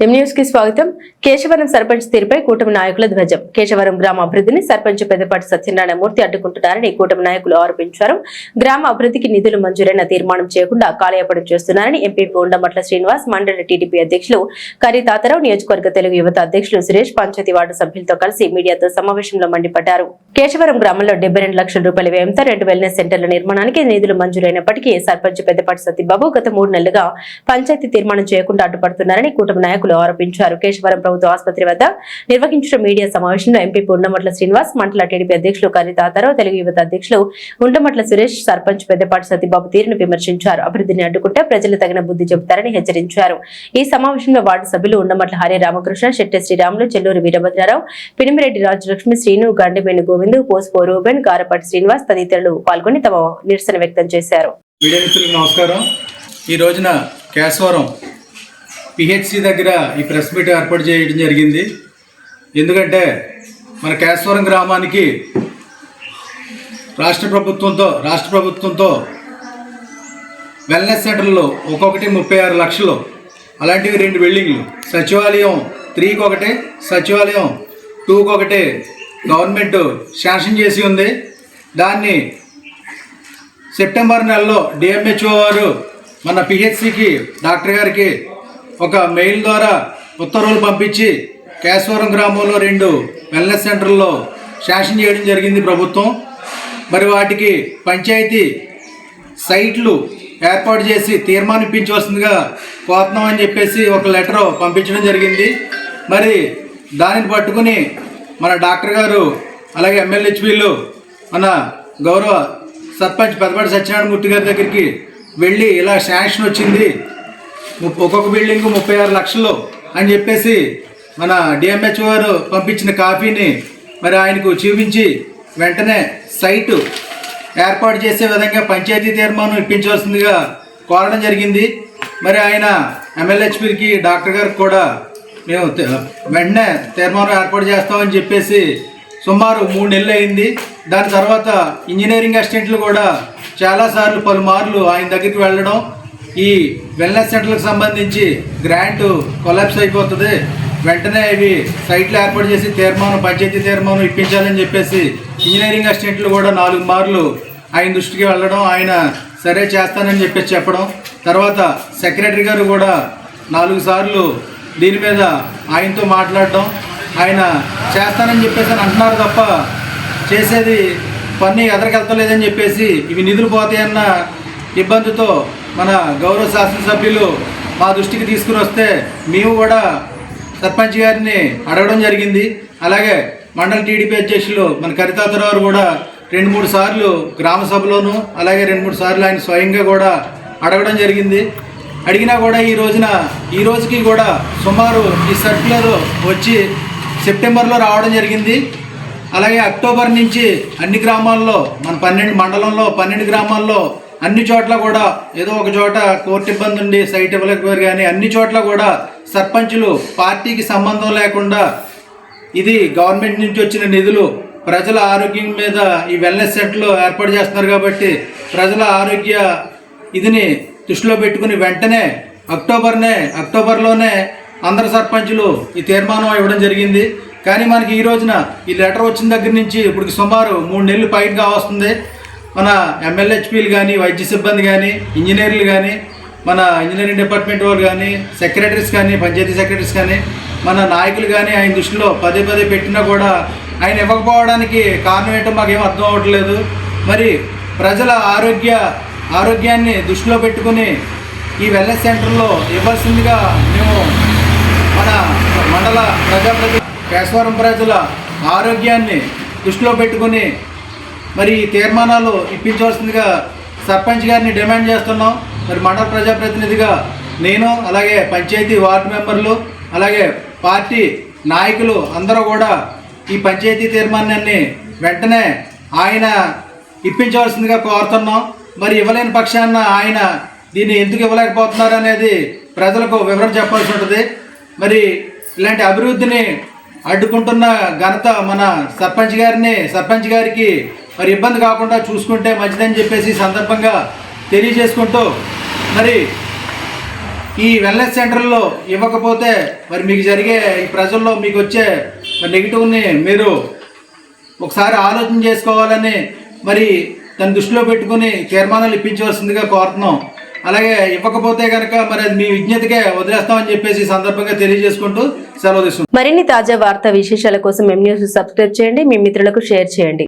న్యూస్కి స్వాగతం. కేశవరం సర్పంచ్ తీరుపై కూటమి నాయకుల ధ్వజం. కేశవరం గ్రామ అభివృద్ధిని సర్పంచ్ పెద్దపాటి సత్యనారాయణమూర్తి అడ్డుకుంటున్నారని కూటమి నాయకులు ఆరోపించారు. గ్రామ అభివృద్ధికి నిధులు మంజూరైన తీర్మానం చేయకుండా కాలయాపడం చేస్తున్నారని ఎంపీ ఉండమట్ల శ్రీనివాస్ మండలి టీడీపీ అధ్యక్షులు కరి తాతారావు నియోజకవర్గ తెలుగు యువత అధ్యక్షులు సురేష్ పంచాయతీ వార్డు సభ్యులతో కలిసి మీడియాతో సమావేశంలో మండిపడ్డారు. కేశవరం గ్రామంలో డెబ్బై రెండు లక్షల రూపాయల వ్యయంతో రెండు వెల్నెస్ సెంటర్ల నిర్మాణానికి నిధులు మంజూరైనప్పటికీ సర్పంచ్ పెద్దపాటి సత్యబాబు గత మూడు నెలలుగా పంచాయతీ తీర్మానం చేయకుండా అడ్డుపడుతున్నారని కూటమి నాయకులు ఆరోపించారు. కేశవరం ప్రభుత్వ ఆసుపత్రి వద్ద నిర్వహించిన మీడియా సమావేశంలో ఎంపీ ఉండమట్ల శ్రీనివాస్ మండల టీడీపీ అధ్యక్షులు కరి తాతారావు తెలుగు యువత అధ్యక్షులు ఉండమట్ల సురేష్ సర్పంచ్ పెద్దపాటి సతీబాబు తీరును విమర్శించారు. అభివృద్ధిని అడ్డుకుంటే ప్రజలు తగిన బుద్ధి చెబుతారని హెచ్చరించారు. ఈ సమావేశంలో వార్డు సభ్యులు ఉండమట్ల హరి రామకృష్ణ శెట్టి శ్రీరాములు చెల్లూరు వీరభద్రరావు పినిమిరెడ్డి రాజలక్ష్మి శ్రీను గండిమేని గోవింద్ పోస్పో రూబెన్ గారపాటి శ్రీనివాస్ తదితరులు పాల్గొని తమ నిరసన వ్యక్తం చేశారు. మీడియా మిత్రులకు నమస్కారం. ఈ రోజున కేశవరం పిహెచ్సి దగ్గర ఈ ప్రెస్ మీట్ ఏర్పాటు చేయడం జరిగింది. ఎందుకంటే మన కేశవరం గ్రామానికి రాష్ట్ర ప్రభుత్వంతో రాష్ట్ర ప్రభుత్వంతో వెల్నెస్ సెంటర్లు ఒక్కొక్కటి ముప్పై ఆరు లక్షలు అలాంటివి రెండు బిల్డింగ్లు. సచివాలయం త్రీకి ఒకటి సచివాలయం టూకి ఒకటి గవర్నమెంట్ శాంక్షన్ చేసి ఉంది. దాన్ని సెప్టెంబర్ నెలలో డిఎంహెచ్ఓ వారు మన పిహెచ్సికి డాక్టర్ గారికి ఒక మెయిల్ ద్వారా ఉత్తర్వులు పంపించి కేశవరం గ్రామంలో రెండు వెల్నెస్ సెంటర్లో శాసన చేయడం జరిగింది ప్రభుత్వం. మరి వాటికి పంచాయతీ సైట్లు ఏర్పాటు చేసి తీర్మానిపించవలసిందిగా కోరుతున్నామని చెప్పేసి ఒక లెటర్ పంపించడం జరిగింది. మరి దానిని పట్టుకుని మన డాక్టర్ గారు అలాగే ఎమ్మెల్యేహెచ్పీలు మన గౌరవ సర్పంచ్ పెద్దపాటి సత్యనారాయణమూర్తి గారి దగ్గరికి వెళ్ళి ఇలా శాంక్షన్ వచ్చింది. ఒక్కొక్క బిల్డింగ్ ముప్పై ఆరు లక్షలు అని చెప్పేసి మన డిఎంహెచ్ గారు పంపించిన కాపీని మరి ఆయనకు చూపించి వెంటనే సైటు ఏర్పాటు చేసే విధంగా పంచాయతీ తీర్మానం ఇప్పించవలసిందిగా కోరడం జరిగింది. మరి ఆయన ఎమ్మెల్యేహెచ్పికి డాక్టర్ గారికి కూడా మేము వెంటనే తీర్మానం ఏర్పాటు చేస్తామని చెప్పేసి సుమారు మూడు నెలలు అయింది. దాని తర్వాత ఇంజనీరింగ్ అసిస్టెంట్లు కూడా చాలాసార్లు పలుమార్లు ఆయన దగ్గరికి వెళ్ళడం ఈ వెల్నెస్ సెంటర్లకు సంబంధించి గ్రాంట్ కొలాప్స్ అయిపోతుంది. వెంటనే ఇవి సైట్లు ఏర్పాటు చేసి తీర్మానం పంచాయతీ తీర్మానం ఇప్పించాలని చెప్పేసి ఇంజనీరింగ్ అసిస్టెంట్లు కూడా నాలుగు మార్లు ఆయన దృష్టికి వెళ్ళడం ఆయన సరే చేస్తానని చెప్పేసి చెప్పడం. తర్వాత సెక్రటరీ గారు కూడా నాలుగు సార్లు దీని మీద ఆయనతో మాట్లాడడం. ఆయన చేస్తానని చెప్పేసి అని అంటున్నారు తప్ప చేసేది పని ఎదరికెళ్తలేదని చెప్పేసి ఇవి నిధులు పోతాయన్న ఇబ్బందితో మన గౌరవ శాసనసభ్యులు మా దృష్టికి తీసుకుని వస్తే మేము కూడా సర్పంచ్ గారిని అడగడం జరిగింది. అలాగే మండల టీడీపీ అధ్యక్షులు మన కరితాతరావు కూడా రెండు మూడు సార్లు గ్రామ సభలోను అలాగే రెండు మూడు సార్లు ఆయన స్వయంగా కూడా అడగడం జరిగింది. అడిగినా కూడా ఈ రోజున ఈ రోజుకి కూడా సుమారు ఈ సర్క్యులర్ వచ్చి సెప్టెంబర్లో రావడం జరిగింది. అలాగే అక్టోబర్ నుంచి అన్ని గ్రామాల్లో మన పన్నెండు మండలంలో పన్నెండు గ్రామాల్లో అన్ని చోట్ల కూడా ఏదో ఒక చోట కోర్టు ఇబ్బంది ఉండి సైట్ ఇవ్వలేకపోయారు కానీ అన్ని చోట్ల కూడా సర్పంచులు పార్టీకి సంబంధం లేకుండా ఇది గవర్నమెంట్ నుంచి వచ్చిన నిధులు ప్రజల ఆరోగ్యం మీద ఈ వెల్నెస్ సెంటర్లు ఏర్పాటు చేస్తున్నారు కాబట్టి ప్రజల ఆరోగ్య ఇదిని దృష్టిలో పెట్టుకుని వెంటనే అక్టోబర్నే అక్టోబర్లోనే అందరు సర్పంచులు ఈ తీర్మానం ఇవ్వడం జరిగింది. కానీ మనకి ఈ రోజున ఈ లెటర్ వచ్చిన దగ్గర నుంచి ఇప్పుడు సుమారు మూడు నెలలు పైగా వస్తుంది. మన ఎమ్మెల్యేహెచ్పీలు కానీ వైద్య సిబ్బంది కానీ ఇంజనీర్లు కానీ మన ఇంజనీరింగ్ డిపార్ట్మెంట్ వాళ్ళు కానీ సెక్రటరీస్ కానీ పంచాయతీ సెక్రటరీస్ కానీ మన నాయకులు కానీ ఆయన దృష్టిలో పదే పదే పెట్టినా కూడా ఆయన ఇవ్వకపోవడానికి కారణం ఏంటో మాకేం అర్థం అవ్వట్లేదు. మరి ప్రజల ఆరోగ్య ఆరోగ్యాన్ని దృష్టిలో పెట్టుకుని ఈ వెల్నెస్ సెంటర్లో ఇవ్వాల్సిందిగా మేము మన మండల ప్రజాప్రతి కేశవరం ప్రజల ఆరోగ్యాన్ని దృష్టిలో పెట్టుకుని మరి ఈ తీర్మానాలు ఇప్పించవలసిందిగా సర్పంచ్ గారిని డిమాండ్ చేస్తున్నాం. మరి మండల ప్రజాప్రతినిధిగా నేను అలాగే పంచాయతీ వార్డు మెంబర్లు అలాగే పార్టీ నాయకులు అందరూ కూడా ఈ పంచాయతీ తీర్మానాన్ని వెంటనే ఆయన ఇప్పించవలసిందిగా కోరుతున్నాం. మరి ఇవ్వలేని పక్షాన ఆయన దీన్ని ఎందుకు ఇవ్వలేకపోతున్నారు అనేది ప్రజలకు వివరణ చెప్పాల్సి ఉంటుంది. మరి ఇలాంటి అభివృద్ధిని అడ్డుకుంటున్న ఘనత మన సర్పంచ్ గారిని సర్పంచ్ గారికి మరి ఇబ్బంది కాకుండా చూసుకుంటే మంచిదని చెప్పేసి సందర్భంగా తెలియజేసుకుంటూ మరి ఈ వెల్నెస్ సెంటర్లో ఇవ్వకపోతే మరి మీకు జరిగే ఈ ప్రజల్లో మీకు వచ్చే నెగిటివ్ని మీరు ఒకసారి ఆలోచన చేసుకోవాలని మరి దాన్ని దృష్టిలో పెట్టుకుని తీర్మానాలు ఇప్పించవలసిందిగా కోరుతున్నాం. అలాగే ఇవ్వకపోతే కనుక మరి అది మీ విజ్ఞతకే వదిలేస్తామని చెప్పేసి సందర్భంగా తెలియజేసుకుంటూ సెలవు తీసుకుంటాం మరిన్ని తాజా వార్తా విశేషాల కోసం ఎం న్యూస్ సబ్స్క్రైబ్ చేయండి. మీ మిత్రులకు షేర్ చేయండి.